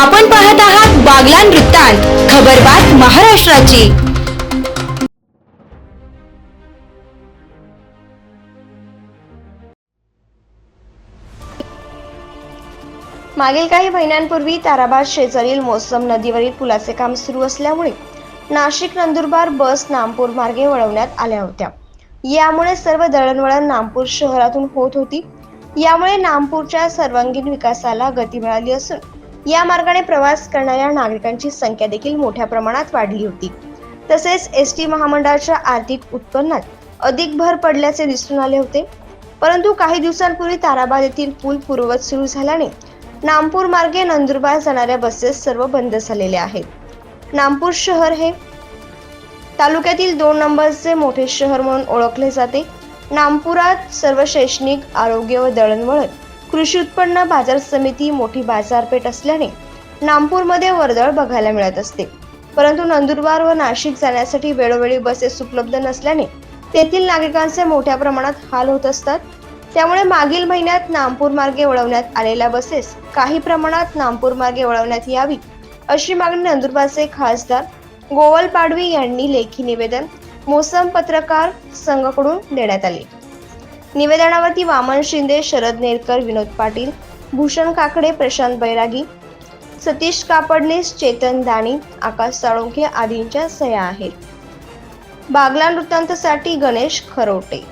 आपण पाहत आहात बागलान वृत्तांत खबरबात महाराष्ट्राची. मागील काही महिन्यांपूर्वी ताराबाद शेजारील मोसम नदीवरील पुलाचे काम सुरू असल्यामुळे नाशिक नंदुरबार बस नामपूर मार्गे वळवण्यात आल्या होत्या. यामुळे सर्व दळणवळण नामपूर शहरातून होत होती. यामुळे नामपूरच्या सर्वांगीण विकासाला गती मिळाली असून या मार्गाने प्रवास करणाऱ्या नागरिकांची संख्या देखील मोठ्या प्रमाणात वाढली होती. तसेच एस टी महामंडळाच्या आर्थिक उत्पन्नात अधिक भर पडल्याचे दिसून आले होते. परंतु काही दिवसांपूर्वी ताराबाद येथील पूल पूर्ववत सुरू झाल्याने नामपूर मार्गे नंदुरबार जाणाऱ्या बसेस सर्व बंद झालेल्या आहेत. नामपूर शहर हे तालुक्यातील दोन नंबरचे मोठे शहर म्हणून ओळखले जाते. नामपुरात सर्व शैक्षणिक आरोग्य व दळणवळण कृषी उत्पन्न बाजार समिती मोठी बाजारपेठ असल्याने नामपूरमध्ये वर्दळ बघायला मिळत असते. परंतु नंदुरबार व नाशिक जाण्यासाठी वेळोवेळी बसेस उपलब्ध नसल्याने तेथील नागरिकांचे मोठ्या प्रमाणात हाल होत असतात. त्यामुळे मागील महिन्यात नामपूर मार्गे वळवण्यात आलेल्या बसेस काही प्रमाणात नामपूर मार्गे वळवण्यात यावी अशी मागणी नंदुरबारचे खासदार गोवल पाडवी यांनी लेखी निवेदन मोसम पत्रकार संघाकडून देण्यात आले. निवेदनावरती वामन शिंदे शरद नेरकर विनोद पाटील भूषण काकडे प्रशांत बैरागी सतीश कापडनेस चेतन दाणी आकाश साळुंखे आदींच्या सह्या आहेत. बागला वृत्तांतसाठी गणेश खरोटे